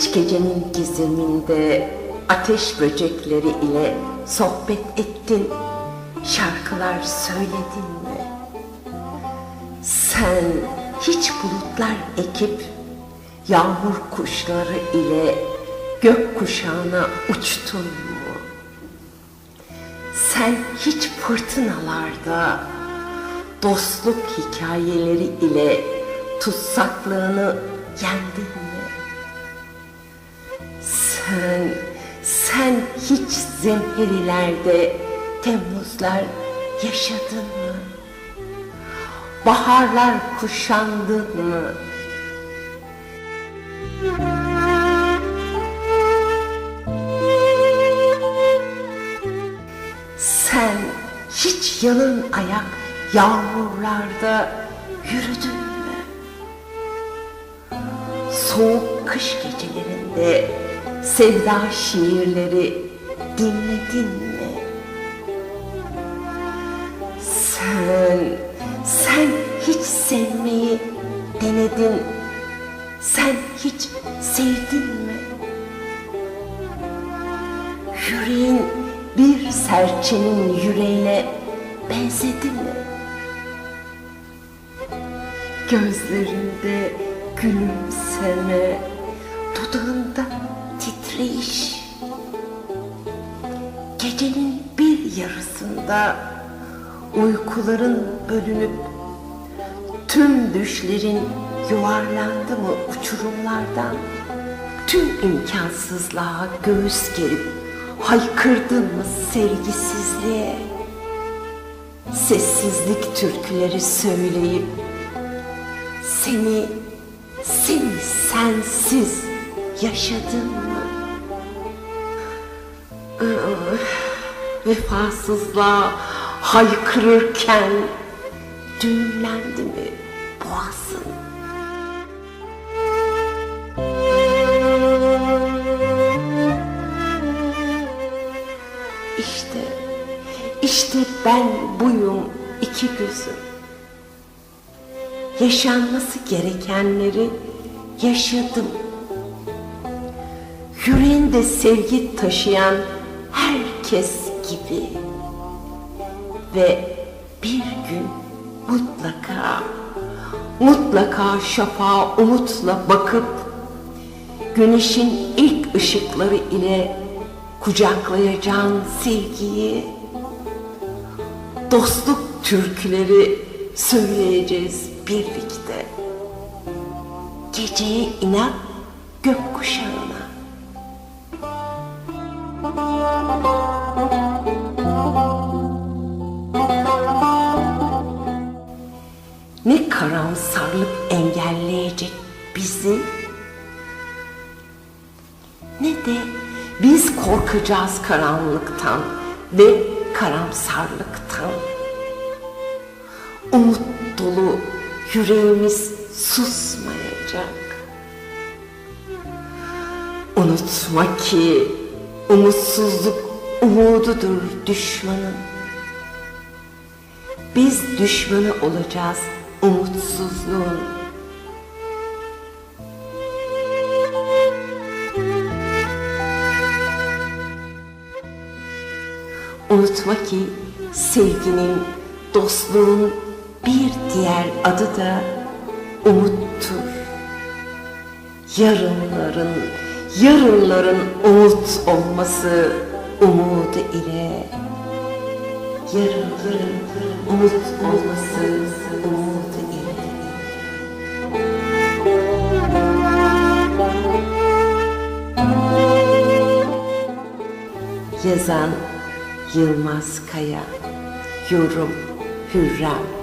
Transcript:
Hiç gecenin gizeminde ateş böcekleri ile sohbet ettin, şarkılar söyledin mi? Sen hiç bulutlar ekip yağmur kuşları ile gök kuşağına uçtun mu? Sen hiç fırtınalarda dostluk hikayeleri ile tutsaklığını yendin mi? Hiç zemherilerde Temmuzlar yaşadın mı? Baharlar kuşandın mı? Sen hiç yalın ayak yağmurlarda yürüdün mü? Soğuk kış gecelerinde sevda şiirleri dinledin mi? Sen, sen hiç sevmeyi denedin. Sen hiç sevdin mi? Yüreğin bir serçenin yüreğine benzedi mi? Gözlerinde gülümseme, dudağında titreyiş. Gecenin bir yarısında uykuların bölünüp tüm düşlerin yuvarlandı mı uçurumlardan? Tüm imkansızlığa göğüs gerip haykırdın mı sevgisizliğe? Sessizlik türküleri söyleyip seni, seni sensiz yaşadın mı? Vefasızlığa haykırırken düğümlendi mi boğazın? İşte, işte ben buyum iki gözüm. Yaşanması gerekenleri yaşadım. Yüreğinde sevgi taşıyan herkes gibi. Ve bir gün mutlaka, mutlaka şafağa umutla bakıp güneşin ilk ışıkları ile kucaklayacağın sevgiyi, dostluk türküleri söyleyeceğiz birlikte. Geceye inen gökkuşağına. Ne karamsarlık engelleyecek bizi ne de biz korkacağız karanlıktan ve karamsarlıktan. Umut dolu yüreğimiz susmayacak. Unutma ki umutsuzluk umududur düşmanın. Biz düşmanı olacağız umutsuzluğun. Unutma ki sevginin, dostluğun bir diğer adı da umuttur. Yarınların, yarınların umut olması umudu ile yarınların umut olması Yazan Yılmaz Kaya. Yorum Hürrem